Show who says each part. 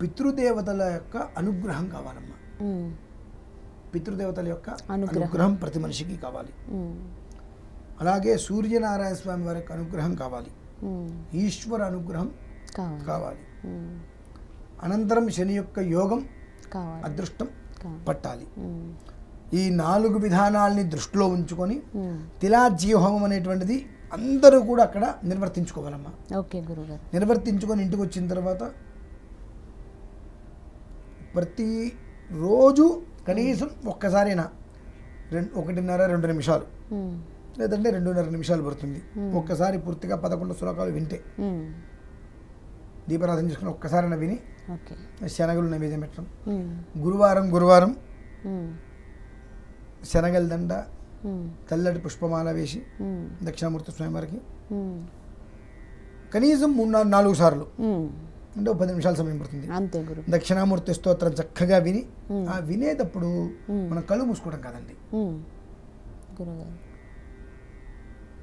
Speaker 1: పితృదేవతల యొక్క అనుగ్రహం కావాలమ్మా. పితృదేవతల యొక్క
Speaker 2: అనుగ్రహం.
Speaker 1: ప్రతి మనిషికి కావాలి. అలాగే సూర్యనారాయణ స్వామి వారి యొక్క అనుగ్రహం కావాలి. ఈశ్వర అనుగ్రహం
Speaker 2: కావాలి.
Speaker 1: అనంతరం శని యొక్క యోగం అదృష్టం పట్టాలి. ఈ నాలుగు విధానాల్ని దృష్టిలో ఉంచుకొని
Speaker 2: ఉమ్,
Speaker 1: తిలాజీ హోమం అనేటువంటిది అందరూ కూడా అక్కడ
Speaker 2: ఓకే గురుగారు.
Speaker 1: నిర్వర్తించుకొని ఇంటికి వచ్చిన తర్వాత ప్రతి రోజు కనీసం ఒక్కసారైనా రెండు ఒకటిన్నర రెండు నిమిషాలు. లేదంటే రెండున్నర నిమిషాలు పడుతుంది. ఒక్కసారి పూర్తిగా పదకొండు శ్లోకాలు వింటే. దీపారాధన చేసుకుని ఒక్కసారైనా విని శనగలు నైవేద్యం పెట్టడం. గురువారం గురువారం శనగల దండ తెల్లటి పుష్పమాల వేసి దక్షిణామూర్తి స్వామివారికి కనీసం మూడు నాలుగు సార్లు. అంటే పది నిమిషాల సమయం పడుతుంది.
Speaker 2: అంతే గురు.
Speaker 1: దక్షిణామూర్తి స్తోత్రం చక్కగా విని. ఆ వినేటప్పుడు. మనం కళ్ళు మూసుకోవడం కాదండి.
Speaker 2: గురుగారు.